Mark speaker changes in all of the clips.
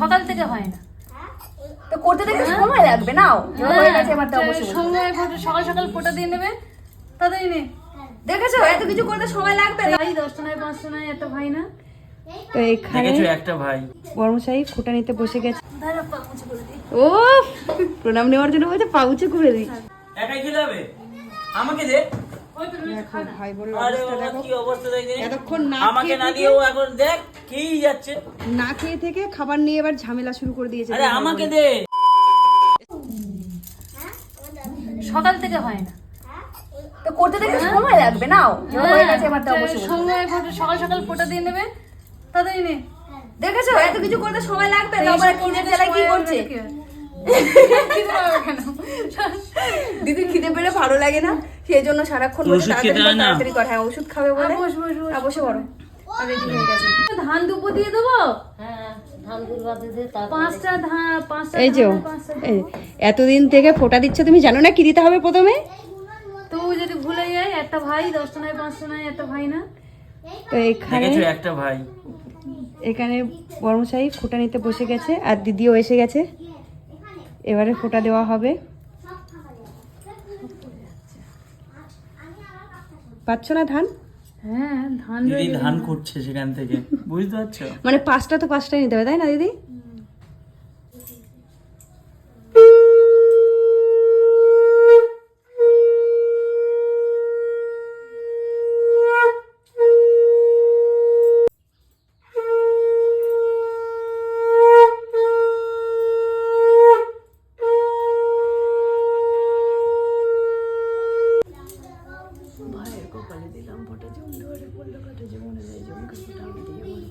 Speaker 1: সকাল থেকে হয় না।
Speaker 2: তো করতে দেখতে সময় লাগবে নাও। হয়ে গেছে এবার দাও বসে বসে।
Speaker 1: সঙ্গে সকাল সকাল ফোটা দিয়ে নেবে তাড়াতাড়ি নে
Speaker 2: দেখেছ? এত কিছু করতে সময় লাগবে না।
Speaker 1: ভাই দশটা নয় পাঁচটা নয় এত ভাই না?
Speaker 2: তো এখানে
Speaker 3: একটা ভাই।
Speaker 2: বর্মশাহী নিতে বসে গেছে। ও প্রণাম নেওয়ার জন্য বলছে পাউচে করে দিই।
Speaker 3: একাই হবে আমাকে দে।
Speaker 2: ভাই বলল এতক্ষণ না
Speaker 3: আমাকে না দিয়ে ও এখন দেখ। খেয়েই যাচ্ছে।
Speaker 2: না খেয়ে থেকে খাবার নিয়ে এবার ঝামেলা শুরু করে দিয়েছে
Speaker 3: আরে আমাকে দে।
Speaker 1: সকাল থেকে হয় না।
Speaker 2: তো করতে সময় লাগবে নাও। এবার হয়ে গেছে।
Speaker 1: সঙ্গে সকাল সকাল ফোটা দিয়ে নেবে তাড়াতাড়ি নে
Speaker 2: দেখেছ? এত কিছু করতে সময় লাগবে? না আবার খিদে জ্বালায় কি করছে? দিদির খিদে পেলে ভালো লাগে না। সেই জন্য সারাক্ষণ তাড়াতাড়ি
Speaker 3: খেতে হয়
Speaker 2: হ্যাঁ ওষুধ খাবে বলে।
Speaker 1: বস,
Speaker 2: রেডি হয়ে গেছে?
Speaker 1: ধান দুপো দিয়ে দেবো?
Speaker 4: হ্যাঁ ধান দুর্বা দিয়ে তারপর
Speaker 1: পাঁচটা ধান পাঁচটা
Speaker 2: এই যে এতদিন থেকে ফোটা দিচ্ছ তুমি জানো না কি দিতে হবে প্রথমে?
Speaker 1: তো যদি ভুলে যাই একটা ভাই দশটা নয় পাঁচটা নয় একটা ভাই না?
Speaker 2: তো এখানে
Speaker 3: একটা ভাই।
Speaker 2: এখানে বর্মশাহী ফোটা নিতে বসে গেছে আর দিদিও এসে গেছে। এবারে ফোটা দেওয়া হবে। পাচ্ছ না ধান?
Speaker 1: হ্যাঁ ধান
Speaker 3: দিদি ধান করছে সেখান থেকে। বুঝতে পারছ?
Speaker 2: মানে পাঁচটা তো পাঁচটাই নিতে হবে তাই না দিদি?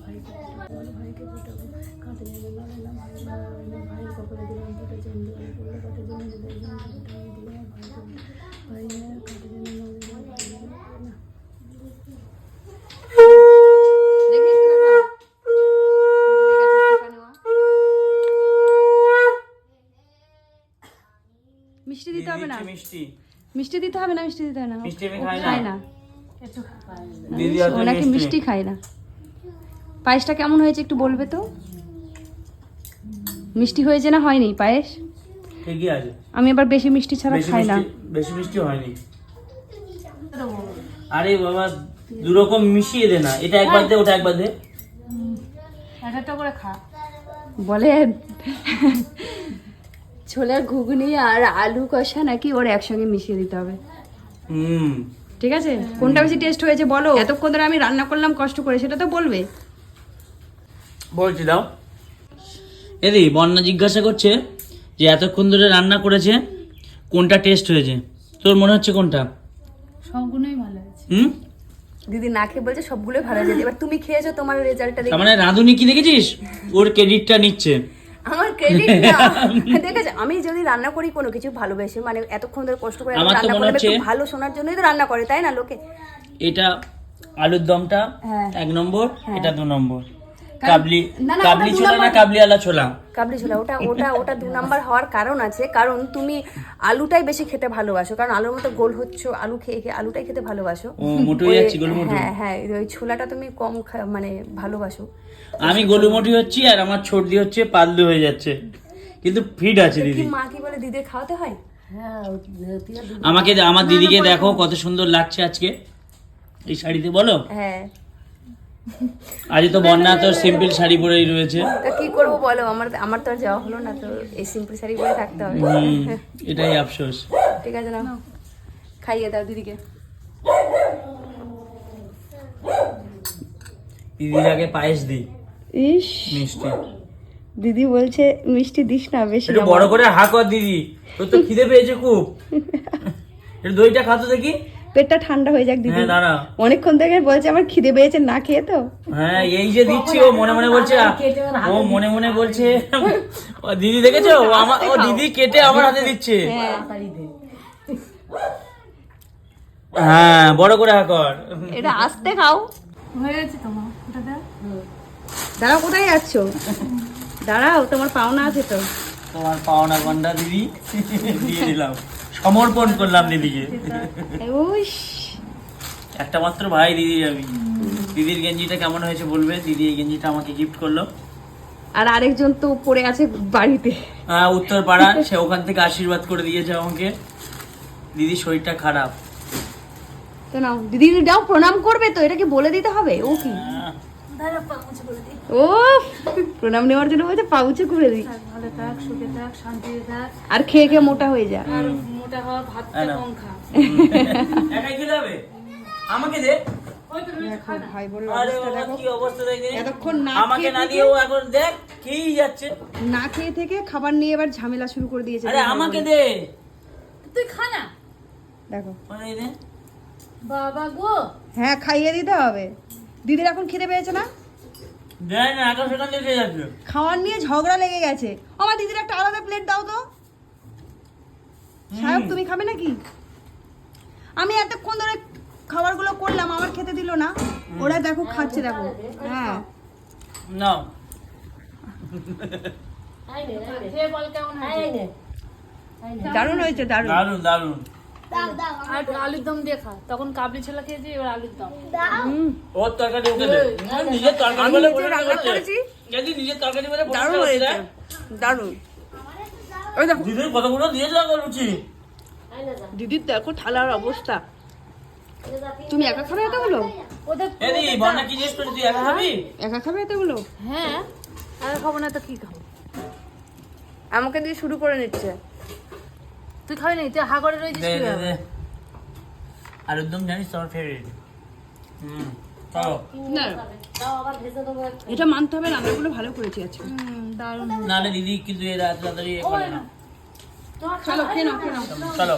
Speaker 2: একটু ফোঁটা। মিষ্টি দিতে হবে না।
Speaker 3: মিষ্টি
Speaker 2: মিষ্টি। দিতে হবে না মিষ্টি দিতে হবে না।
Speaker 3: মিষ্টি আমি
Speaker 2: ও
Speaker 3: খাই
Speaker 2: খায়
Speaker 3: না।
Speaker 2: না।
Speaker 3: দিদি
Speaker 2: নাকি মিষ্টি খায় না। পায়েসটা কেমন হয়েছে একটু বলবে তো? মিষ্টি হয়েছে না হয়নি পায়েস?
Speaker 3: ঠিকই আছে।
Speaker 2: আমি আবার বেশি মিষ্টি ছাড়া খাই না।
Speaker 3: বেশি মিষ্টি হয়নি। আরে বাবা দু রকম মিশিয়ে দে না। এটা একবার দে ওটা একবার দে।
Speaker 1: এক একটা করে খা।
Speaker 2: বলে ছোলার ঘুগনি আর আলু কষা নাকি ওর একসঙ্গে মিশিয়ে দিতে হবে।
Speaker 3: হুম।
Speaker 2: ঠিক আছে? কোনটা বেশি টেস্ট হয়েছে বলো? এতক্ষণ ধরে আমি রান্না করলাম কষ্ট করে সেটা তো বলবে।
Speaker 3: বলছি দাও এদি বন্যা জিজ্ঞাসা করছে যে এতক্ষণ ধরে রান্না করেছে কোনটা টেস্ট হয়েছে? তোর মনে হচ্ছে কোনটা?
Speaker 1: সবগুলোই ভালো আছে
Speaker 3: হুম?
Speaker 2: দিদি না খেয়ে বলছে সবগুলোই ভালো হয়েছে। এবার তুমি খেয়েছো তোমার রেজাল্টটা
Speaker 3: তার মানে রাঁধুনি কি দেখেছিস? ওর ক্রেডিটটা নিচ্ছে।
Speaker 2: আমার ক্রেডিট না দেখেছে আমি যদি রান্না করি কোনো কিছু ভালোবেসে মানে এতক্ষণ ধরে কষ্ট করে
Speaker 3: আমার
Speaker 2: রান্না করে একটু ভালো শোনার জন্যই তো রান্না করে তাই না লোকে?
Speaker 3: এটা আলুর দমটা
Speaker 2: হ্যাঁ।
Speaker 3: এক নম্বর এটা দু নম্বর। কাবলি কাবলি ছোলা না। কাবলিওয়ালা ছোলা?
Speaker 2: কাবলি ছোলা ওটা ওটা ওটা দু নাম্বার হওয়ার কারণ আছে কারণ তুমি আলুটাই বেশি খেতে ভালোবাসো কারণ আলুর মতো গোল হচ্ছে আলু খেয়ে খেয়ে আলুটাই খেতে ভালোবাসো।
Speaker 3: ও মোটু হয়ে যাচ্ছি গোলমোটু
Speaker 2: হ্যাঁ হ্যাঁ ওই ছোলাটা তুমি কম মানে ভালোবাসো।
Speaker 3: আমি গোলুমোটি হচ্ছি আর আমার ছর্দি হচ্ছে পাতলু হয়ে যাচ্ছে। কিন্তু ফিট আছে দিদি।
Speaker 2: মা কি বলে দিদির খাওয়াতে হয়?
Speaker 4: হ্যাঁ
Speaker 3: আমাকে আমার দিদিকে দেখো কত সুন্দর লাগছে আজকে। এই শাড়িতে বলো?
Speaker 2: হ্যাঁ।
Speaker 3: আজ তো বন্যা তো সিম্পল শাড়ি পরেই রয়েছে।
Speaker 2: তা কি করব বলো? আমার আমার তো আর যাওয়া হলো না তো এই সিম্পল শাড়ি পরে থাকতে হবে।
Speaker 3: এটাই আফসোস।
Speaker 2: ঠিক আছে না খাইয়ে দাও দিদিকে।
Speaker 3: দিদির আগে পায়েস দিই।
Speaker 2: ইস।
Speaker 3: মিষ্টি।
Speaker 2: দিদি বলছে মিষ্টি দিস না বেশি
Speaker 3: একটু বড় করে হা কর দিদি। তোর তো খিদে পেয়েছে খুব। একটু দইটা খাতো দেখি।
Speaker 2: পেটটা ঠান্ডা হয়ে যাক দিদি।
Speaker 3: হ্যাঁ
Speaker 2: অনেকক্ষণ থেকে বলছে আমার খিদে পেয়েছে না খেয়ে তো?
Speaker 3: হ্যাঁ এই যে দিচ্ছি ও মনে মনে বলছে ও মনে মনে বলছে দিদি দেখেছ? আমার ও দিদি কেটে আমার হাতে দিচ্ছে। হ্যাঁ। বড় করে হা কর।
Speaker 2: এটা আস্তে খাও।
Speaker 1: হয়ে গেছে তোমার
Speaker 2: দাঁড়াও কোথায় যাচ্ছ? দাঁড়াও তোমার পাওনা আছে তো।
Speaker 3: তোমার পাওনা গন্ডা দিদি দিয়ে দিলাম। সমর্পণ করলাম দিদিকে। একটা মাত্র ভাই দিদি আমি। দিদির গেঞ্জিটা কেমন হয়েছে বলবে? দিদি এই গেঞ্জিটা আমাকে গিফট করল।
Speaker 2: আর আরেকজন তো পড়ে আছে বাড়িতে।
Speaker 3: হ্যাঁ উত্তর পাড়া সে ওখান থেকে আশীর্বাদ করে দিয়েছে আমাকে। দিদির শরীরটা খারাপ।
Speaker 2: তো নাও দিদি যাও প্রণাম করবে তো এটাকে বলে দিতে হবে? ও কি?
Speaker 3: আহ,
Speaker 2: ও প্রণাম নেওয়ার জন্য বলছে পাউচে করে দিই।
Speaker 1: ভালো থাক সুখে থাক শান্তিতে থাক।
Speaker 2: আর খেয়ে খেয়ে মোটা হয়ে যা।
Speaker 1: আর মোটা হওয়া ভাতটা কম খা।
Speaker 3: একাই খেলে হবে? আমাকে দে।
Speaker 2: ভাই বলল
Speaker 3: আরে বাবা, কি অবস্থা দেখ।
Speaker 2: না খেয়ে থেকে-
Speaker 3: দিয়েও এখন দেখ খেয়েই যাচ্ছে।
Speaker 2: না খেয়ে থেকে খাবার নিয়ে এবার ঝামেলা শুরু করে দিয়েছে।
Speaker 3: আমাকে দে।
Speaker 1: তুই খা না।
Speaker 2: দেখো।
Speaker 1: বাবা গো।
Speaker 2: হ্যাঁ খাইয়ে দিতে হবে। দিদির এখন খিদে পেয়েছে না? খাওয়ার নিয়ে ঝগড়া লেগে গেছে। আমার দিদির একটা আলাদা প্লেট দাও তো। সাহেব তুমি খাবে নাকি? আমি এতক্ষণ ধরে খাবারগুলো করলাম আমার খেতে দিল না। ওরা দেখো খাচ্ছে দেখো। হ্যাঁ।
Speaker 4: নে আই
Speaker 1: হয়েছে?
Speaker 2: দারুণ দারুণ।
Speaker 3: দারুণ
Speaker 1: আর আলুর দম দিয়ে খা। তখন কাবলি ছোলা খেয়েছি এবার আলুর দম।
Speaker 3: ওর তরকারি ওকে দে। নিজের তরকারি বলে
Speaker 2: রান্না
Speaker 3: করেছি। যদি নিজের তরকারি বলে
Speaker 2: দারুণ হয়েছে। দারুণ। ওই দেখো।
Speaker 3: দিদির কতগুলো দিয়ে যাওয়া করছি
Speaker 4: আই নে যা
Speaker 2: দিদির দেখো থালার অবস্থা। তুমি একা খাবে এতগুলো?
Speaker 1: ওদের
Speaker 3: এদি বন্যা কি জিজ্ঞেস করি তুই একা খাবি?
Speaker 2: একা খাবে এতগুলো?
Speaker 1: হ্যাঁ আর খাব না তো কি খাব?
Speaker 2: আমাকে দিয়ে শুরু করে নিচ্ছে।
Speaker 1: তুই খাবি না তুই হা করে রয়েছিস
Speaker 3: আর একদম জানিস তোর ফেভারিট হুম চলো
Speaker 2: না। এটা মানতে হবে রান্নাগুলো ভালো করেছি আজকে।
Speaker 1: দারুণ।
Speaker 3: নালে দিদি কিন্তু এ রাত রাতারি করে না।
Speaker 2: চলো খেয়ে নাও খেয়ে নাও
Speaker 3: চলো।